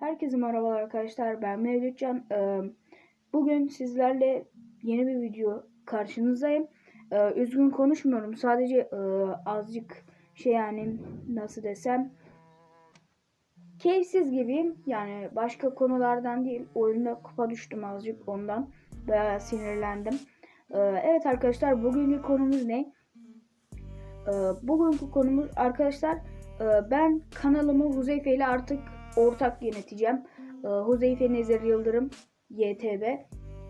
Herkese merhabalar arkadaşlar ben Mevlütcan. Ee, Bugün sizlerle yeni bir video karşınızdayım. Ee, Üzgün konuşmuyorum sadece e, azıcık şey yani nasıl desem keyifsiz gibiyim. Yani başka konulardan değil oyunda kupa düştüm azıcık ondan. Bayağı sinirlendim. Ee, Evet arkadaşlar bugünkü konumuz ne? Ee, Bugünkü konumuz arkadaşlar e, ben kanalımı Huzeyfe ile artık ortak yöneteceğim. Ee, Huzeyfe Nezir Yıldırım YTB.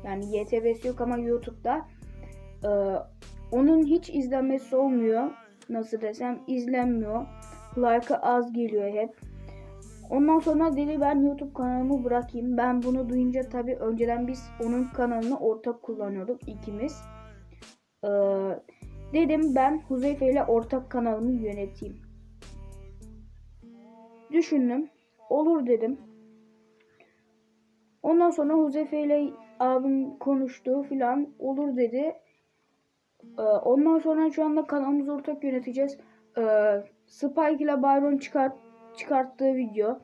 Yani YTB'si yok ama YouTube'da. Ee, onun hiç izlenmesi olmuyor. Nasıl desem izlenmiyor. Like'ı az geliyor hep. Ondan sonra dedi ben YouTube kanalımı bırakayım. Ben bunu duyunca tabi önceden biz onun kanalını ortak kullanıyorduk ikimiz. Ee, dedim ben Huzeyfe ile ortak kanalımı yöneteyim. Düşündüm. Olur dedim. Ondan sonra Huzeyfe ile abim konuştu filan. Olur dedi. Ee, ondan sonra şu anda kanalımızı ortak yöneteceğiz. Ee, Spike ile Byron çıkart, çıkarttığı video.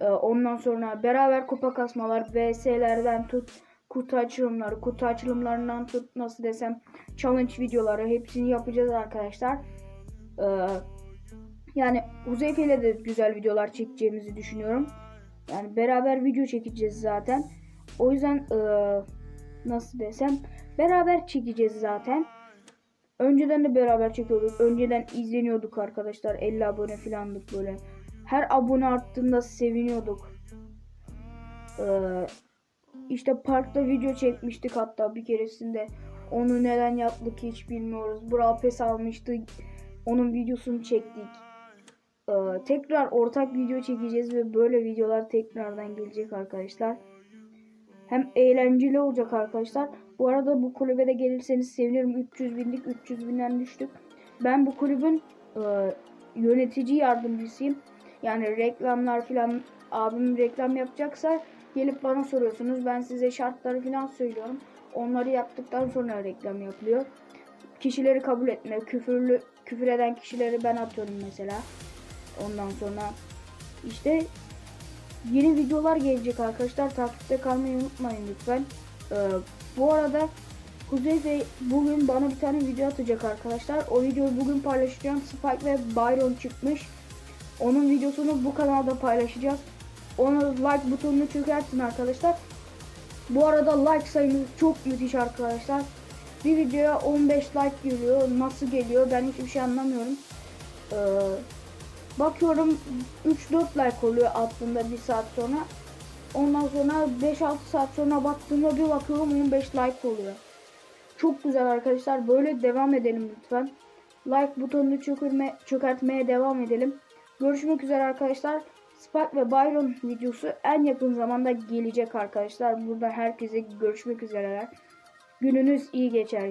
Ee, ondan sonra beraber kupa kasmalar, VS'lerden tut, kutu açılımları, kutu açılımlarından tut nasıl desem challenge videoları hepsini yapacağız arkadaşlar. Ee, yani Huzeyfe ile de güzel videolar çekeceğimizi düşünüyorum. Yani beraber video çekeceğiz zaten. O yüzden eee, nasıl desem beraber çekeceğiz zaten. Önceden de beraber çekiyorduk. Önceden izleniyorduk arkadaşlar. 50 abone falandık böyle. Her abone arttığında seviniyorduk. Eee işte parkta video çekmiştik hatta bir keresinde. Onu neden yaptık hiç bilmiyoruz. Brawl Pass almıştık. Onun videosunu çektik. Ee, tekrar ortak video çekeceğiz ve böyle videolar tekrardan gelecek arkadaşlar. Hem eğlenceli olacak arkadaşlar. Bu arada bu kulübe de gelirseniz sevinirim. 300 binlik 300 binden düştük. Ben bu kulübün e, yönetici yardımcısıyım. Yani reklamlar falan abim reklam yapacaksa gelip bana soruyorsunuz. Ben size şartları falan söylüyorum. Onları yaptıktan sonra reklam yapılıyor. Kişileri kabul etme, küfürlü küfür eden kişileri ben atıyorum mesela. Ondan sonra işte yeni videolar gelecek arkadaşlar. Takipte kalmayı unutmayın lütfen. Ee, bu arada Kuzey Bey bugün bana bir tane video atacak arkadaşlar. O videoyu bugün paylaşacağım. Spike ve Byron çıkmış. Onun videosunu bu kanalda paylaşacağız. Ona like butonunu çökertin arkadaşlar. Bu arada like sayımız çok müthiş arkadaşlar. Bir videoya 15 like geliyor. Nasıl geliyor ben hiçbir şey anlamıyorum. Ee, Bakıyorum 3-4 like oluyor attığında bir saat sonra. Ondan sonra 5-6 saat sonra baktığımda bir bakıyorum 15 like oluyor. Çok güzel arkadaşlar. Böyle devam edelim lütfen. Like butonunu çökürme, çökertmeye devam edelim. Görüşmek üzere arkadaşlar. Spike ve Byron videosu en yakın zamanda gelecek arkadaşlar. Burada herkese görüşmek üzere. Gününüz iyi geçer.